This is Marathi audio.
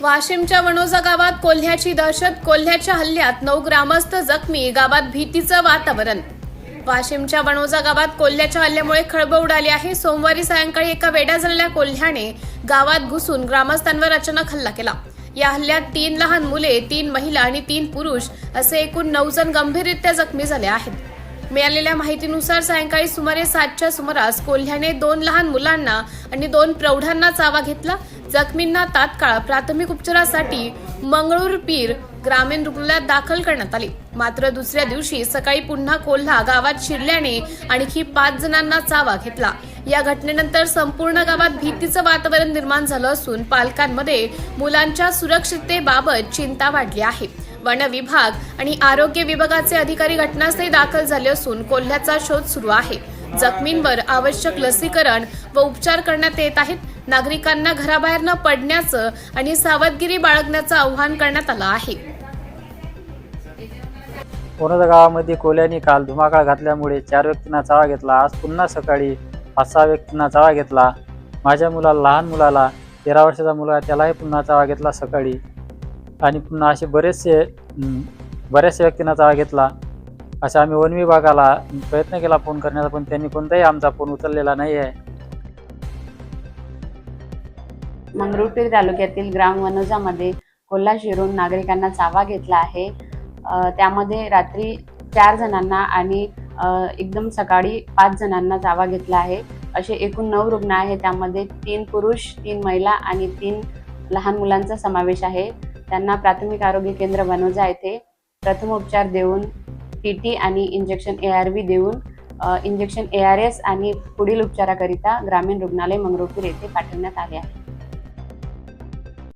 वाशिमच्या वणोजा गावात कोल्ह्याची दहशत कोल्ह्याच्या हल्ल्यात नऊ ग्रामस्थ जखमी गावात भीतीचं वातावरण. वाशिमच्या वणोजा गावात कोल्ह्याच्या हल्ल्यामुळे खळबळ उडाली आहे. सोमवारी सायंकाळी एका वेड्या झालेल्या कोल्ह्याने गावात घुसून ग्रामस्थांवर अचानक हल्ला केला. या हल्ल्यात तीन लहान मुले तीन महिला आणि तीन पुरुष असे एकूण नऊ जण गंभीररित्या जखमी झाले आहेत. मिळालेल्या माहितीनुसार सायंकाळी सुमारे सातच्या सुमारास कोल्ह्याने दोन लहान मुलांना आणि दोन प्रौढांना चावा घेतला. जखमींना तात्काळ प्राथमिक उपचारासाठी मंगळूर पीर ग्रामीण रुग्णालयात दाखल करण्यात आले. मात्र दुसऱ्या दिवशी सकाळी पुन्हा कोल्हा गावात शिरल्याने आणखी पाच जणांना चावा घेतला. या घटनेनंतर संपूर्ण गावात भीतीचं वातावरण निर्माण झालं असून पालकांमध्ये मुलांच्या सुरक्षिततेबाबत चिंता वाढली आहे. वन विभाग आणि आरोग्य विभागाचे अधिकारी घटनास्थळी दाखल झाले असून कोल्ह्याचा शोध सुरू आहे. जखमींवर आवश्यक लसीकरण व उपचार करण्यात येत आहेत. नागरिकांना घराबाहेर न पडण्याचं आणि सावधगिरी बाळगण्याचं आवाहन करण्यात आलं आहे. कोणत्या गावामध्ये कोल्याने काल धुमाकाळ घातल्यामुळे चार व्यक्तींना चावा घेतला. आज पुन्हा सकाळी पाच सहा व्यक्तींना चावा घेतला. माझ्या मुलाला लहान मुलाला तेरा वर्षाचा मुलगा त्यालाही पुन्हा चावा घेतला सकाळी. आणि पुन्हा असे बरेचसे बऱ्याचशा व्यक्तींना चावा घेतला. असा आम्ही वन विभागाला प्रयत्न केला फोन करण्याचा पण त्यांनी कोणताही आमचा फोन उचललेला नाही आहे मंगरुळपीर तालुक्यातील ग्राम वनोजामध्ये कोल्हा शिरून नागरिकांना चावा घेतला आहे. त्यामध्ये रात्री चार जणांना आणि एकदम सकाळी पाच जणांना चावा घेतला आहे. असे एकूण नऊ रुग्ण आहे त्यामध्ये तीन पुरुष तीन महिला आणि तीन लहान मुलांचा समावेश आहे. त्यांना प्राथमिक आरोग्य केंद्र वनोजा येथे प्रथम उपचार देऊन टी टी आणि इंजेक्शन ए आर व्ही देऊन इंजेक्शन ए आर एस आणि पुढील उपचाराकरिता ग्रामीण रुग्णालय मंगरुळपीर येथे पाठवण्यात आले आहे.